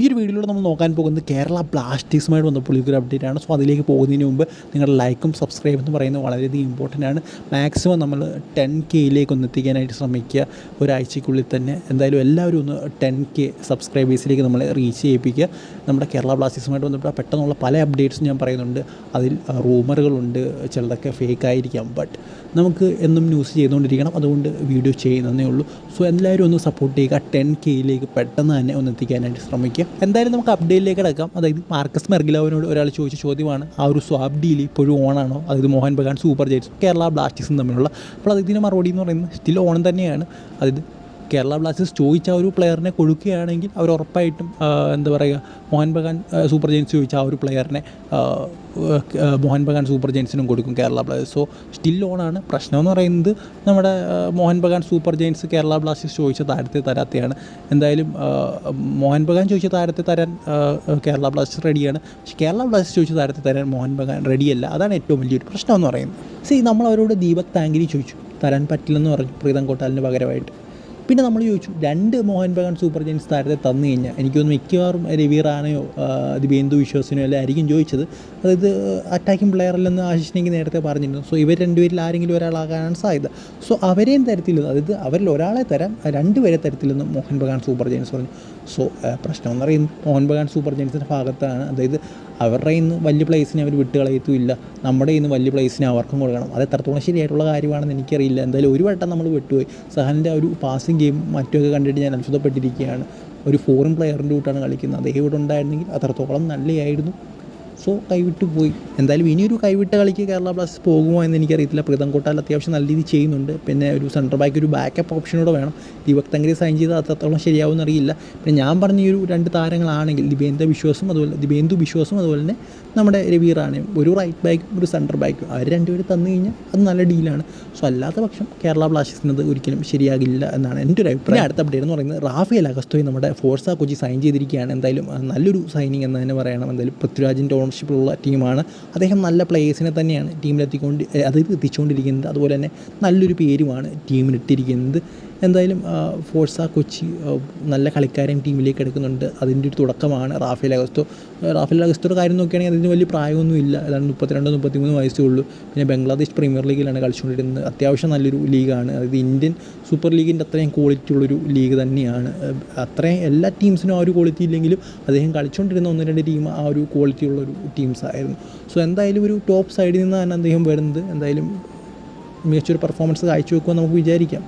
ഈ ഒരു വീഡിയോയിലൂടെ നമ്മൾ നോക്കാൻ പോകുന്നത് കേരള ബ്ലാസ്റ്റേഴ്സുമായിട്ട് ബന്ധപ്പെട്ട ഒരു അപ്ഡേറ്റ് ആണ്. സോ അതിലേക്ക് പോകുന്നതിന് മുമ്പ് നിങ്ങളുടെ ലൈക്കും സബ്സ്ക്രൈബ് എന്ന് പറയുന്നത് വളരെയധികം ഇമ്പോർട്ടന്റ് ആണ്. മാക്സിമം നമ്മൾ ടെൻ കെയിലേക്ക് ഒന്ന് എത്തിക്കാനായിട്ട് ശ്രമിക്കുക. ഒരാഴ്ചയ്ക്കുള്ളിൽ തന്നെ എന്തായാലും എല്ലാവരും ഒന്ന് ടെൻ കെ സബ്സ്ക്രൈബേഴ്സിലേക്ക് നമ്മൾ റീച്ച് ചെയ്യിപ്പിക്കുക. നമ്മുടെ കേരള ബ്ലാസ്റ്റേഴ്സുമായിട്ട് ബന്ധപ്പെട്ട പെട്ടെന്നുള്ള പല അപ്ഡേറ്റ്സും ഞാൻ പറയുന്നുണ്ട്. അതിൽ റൂമറുകളുണ്ട് ചിലതൊക്കെ ഫേക്ക് ആയിരിക്കാം. ബട്ട് നമുക്ക് എന്നും ന്യൂസ് ചെയ്തുകൊണ്ടിരിക്കണം. അതുകൊണ്ട് വീഡിയോ ചെയ്യുന്നതേ ഉള്ളൂ. സോ എല്ലാവരും ഒന്ന് സപ്പോർട്ട് ചെയ്യുക. ടെൻ കെയിലേക്ക് പെട്ടെന്ന് തന്നെ ഒന്ന് എത്തിക്കാനായിട്ട് ശ്രമിക്കുക. എന്തായാലും നമുക്ക് അപ്ഡേറ്റിലേക്ക് കിടക്കാം. അതായത് മാർക്കസ് മെർഗിലാവിനോട് ഒരാൾ ചോദിച്ച ചോദ്യമാണ് ആ ഒരു സ്വാബ് ഡീൽ ഇപ്പോഴും ഓണാണോ? അതായത് മോഹൻ ബഗാൻ സൂപ്പർ ജയൻസും കേരള ബ്ലാസ്റ്റേഴ്സും തമ്മിലുള്ള. അപ്പോൾ അതിന് മറുപടി എന്ന് പറയുന്നത് സ്റ്റിൽ ഓണം തന്നെയാണ്. അതായത് കേരള ബ്ലാസ്റ്റേഴ്സ് ചോദിച്ച ഒരു പ്ലെയറിനെ കൊടുക്കുകയാണെങ്കിൽ അവർ ഉറപ്പായിട്ടും എന്താ പറയുക മോഹൻ ബഗാൻ സൂപ്പർ ജെയിൻസ് ചോദിച്ച ആ ഒരു പ്ലെയറിനെ മോഹൻ ബഗാൻ സൂപ്പർ ജെയിൻസിനും കൊടുക്കും കേരള ബ്ലാസ്റ്റേഴ്സ്. സോ സ്റ്റിൽ ഓണാണ് പ്രശ്നം എന്ന് പറയുന്നത് നമ്മുടെ Mohun Bagan super giants Kerala blasters ചോദിച്ച താരത്തെ തരാത്തെയാണ്. എന്തായാലും മോഹൻ ബഗാൻ ചോദിച്ച താരത്തെ തരാൻ കേരള ബ്ലാസ്റ്റേഴ്സ് റെഡിയാണ് പക്ഷേ കേരള ബ്ലാസ്റ്റേഴ്സ് ചോദിച്ച താരത്തെ തരാൻ മോഹൻ ബഗാൻ റെഡിയല്ല അതാണ് ഏറ്റവും വലിയൊരു പ്രശ്നം എന്ന് പറയുന്നത്. സി നമ്മൾ അവരോട് ദീപക് താങ്കിരി ചോദിച്ചു. തരാൻ പറ്റില്ലെന്ന് പറഞ്ഞു പ്രീതം കോട്ടാലിന് പകരമായിട്ട്. പിന്നെ നമ്മൾ ചോദിച്ചു രണ്ട് മോഹൻ ബഗാൻ സൂപ്പർ ജയൻസ് താരത്തെ തന്നു കഴിഞ്ഞാൽ എനിക്കൊന്ന് മിക്കവാറും രവി റാണയോ ദിബേന്ദു വിശ്വാസിനോ എല്ലാം ആയിരിക്കും ചോദിച്ചത്. അതായത് അറ്റാക്കിംഗ് പ്ലെയർ അല്ലെന്ന് ആശിഷിനെങ്കിൽ നേരത്തെ പറഞ്ഞിരുന്നു. സോ ഇവർ രണ്ടുപേരിൽ ആരെങ്കിലും ഒരാളാകാനാണ് സാധ്യത. സോ അവരെയും തരത്തില്ലെന്ന് അതായത് അവരിൽ ഒരാളെ തരാം രണ്ടുപേരെ തരത്തില്ലെന്ന് മോഹൻ ബഗാൻ സൂപ്പർ ജയൻസ് പറഞ്ഞു. സോ പ്രശ്നം എന്ന് പറയുന്നത് മോഹൻ ബഗാൻ സൂപ്പർ ജയൻസിന്റെ ഭാഗത്താണ്. അതായത് അവരുടെ ഇന്ന് വലിയ പ്ലേസിനെ അവർ വിട്ട് കളയത്തുമില്ല നമ്മുടെ ഇന്ന് വലിയ പ്ലേസിനെ അവർക്കും കൊടുക്കണം. അത് എത്രത്തോളം ശരിയായിട്ടുള്ള കാര്യമാണെന്ന് എനിക്കറിയില്ല. എന്തായാലും ഒരു വട്ടം നമ്മൾ വിട്ടുപോയി. സഹലിന്റെ ഒരു പാസിംഗ് ഗെയിം മറ്റൊക്കെ കണ്ടിട്ട് ഞാൻ അത്ഭുതപ്പെട്ടിരിക്കുകയാണ്. ഒരു ഫോറിൻ പ്ലെയറിന്റെ കൂട്ടാണ് കളിക്കുന്നത്. അദ്ദേഹം ഇവിടെ ഉണ്ടായിരുന്നെങ്കിൽ അത്രത്തോളം നല്ലതായിരുന്നു സോ കൈവിട്ട് പോയി. എന്തായാലും ഇനിയൊരു കൈവിട്ട കളിക്ക് കേരള ബ്ലാസ്റ്റേഴ്സ് പോകുമോ എന്ന് എനിക്കറിയത്തില്ല. പ്രീതം കോട്ടാൽ അത്യാവശ്യം നല്ല രീതിയിൽ ചെയ്യുന്നുണ്ട്. പിന്നെ ഒരു സെൻട്രൽ ബാക്ക് ഒരു ബാക്കപ്പ് ഓപ്ഷനോടെ വേണം. ദീപക് തങ്കരി സൈൻ ചെയ്താൽ അത്രത്തോളം ശരിയാവുമെന്ന് അറിയില്ല. പിന്നെ ഞാൻ പറഞ്ഞ ഈ ഒരു രണ്ട് താരങ്ങളാണെങ്കിൽ ദിബേന്ദ്ര വിശ്വാസും അതുപോലെ ദിബേന്ദു വിശ്വാസും അതുപോലെ തന്നെ നമ്മുടെ രവി റാണയും ഒരു റൈറ്റ് ബാക്കും ഒരു സെൻട്രൽ ബാക്കും അവർ രണ്ടുപേരും തന്നു കഴിഞ്ഞാൽ അത് നല്ല ഡീലാണ് സോ അല്ലാത്ത പക്ഷം കേരള ബ്ലാസ്റ്റേഴ്സിനത് ഒരിക്കലും ശരിയാകില്ല എന്നാണ് എന്റെ ഒരു അഭിപ്രായം. അടുത്ത അപ്ഡേറ്റ് എന്ന് പറയുന്നത് റാഫേൽ അഗസ്തോയി നമ്മുടെ ഫോർസ കൊച്ചി സൈൻ ചെയ്തിരിക്കുകയാണ്. എന്തായാലും നല്ലൊരു സൈനിങ് എന്ന് തന്നെ പറയണം. എന്തായാലും പൃഥ്വിരാജിന്റെ ഓണർഷിപ്പിലുള്ള ടീമാണ് അദ്ദേഹം നല്ല പ്ലേയേഴ്സിനെ തന്നെയാണ് ടീമിലെത്തിക്കൊണ്ട് അതായത് അത് എത്തിച്ചുകൊണ്ടിരിക്കുന്നത്. അതുപോലെ തന്നെ നല്ലൊരു പേരുമാണ് ടീമിന് ഇട്ടിരിക്കുന്നത്. എന്തായാലും ഫോഴ്സ കൊച്ചി നല്ല കളിക്കാരൻ ടീമിലേക്ക് എടുക്കുന്നുണ്ട്. അതിന്റെ ഒരു തുടക്കമാണ് റാഫേൽ അഗസ്റ്റോ റാഫേൽ അഗസ്റ്റോയുടെ കാര്യം നോക്കുകയാണെങ്കിൽ അതിന് വലിയ പ്രായമൊന്നുമില്ല ഏതാണ്ട് മുപ്പത്തിരണ്ട് മുപ്പത്തിമൂന്ന് വയസ്സേ ഉള്ളൂ. പിന്നെ ബംഗ്ലാദേശ് പ്രീമിയർ ലീഗിലാണ് കളിച്ചുകൊണ്ടിരുന്നത്. അത്യാവശ്യം നല്ലൊരു ലീഗാണ്. അതായത് ഇന്ത്യൻ സൂപ്പർ ലീഗിന്റെ അത്രയും ക്വാളിറ്റി ഉള്ളൊരു ലീഗ് തന്നെയാണ്. അത്രയും എല്ലാ ടീംസിനും ആ ഒരു ക്വാളിറ്റി ഇല്ലെങ്കിലും അദ്ദേഹം കളിച്ചുകൊണ്ടിരുന്ന ഒന്ന് രണ്ട് ടീം ആ ഒരു ക്വാളിറ്റി ഉള്ളൊരു ടീംസ് ആയിരുന്നു. സോ എന്തായാലും ഒരു ടോപ്പ് സൈഡിൽ നിന്ന് തന്നെ അദ്ദേഹം വരുന്നത്. എന്തായാലും മികച്ചൊരു പെർഫോമൻസ് കാഴ്ചവെക്കുമെന്ന് നമുക്ക് വിചാരിക്കാം.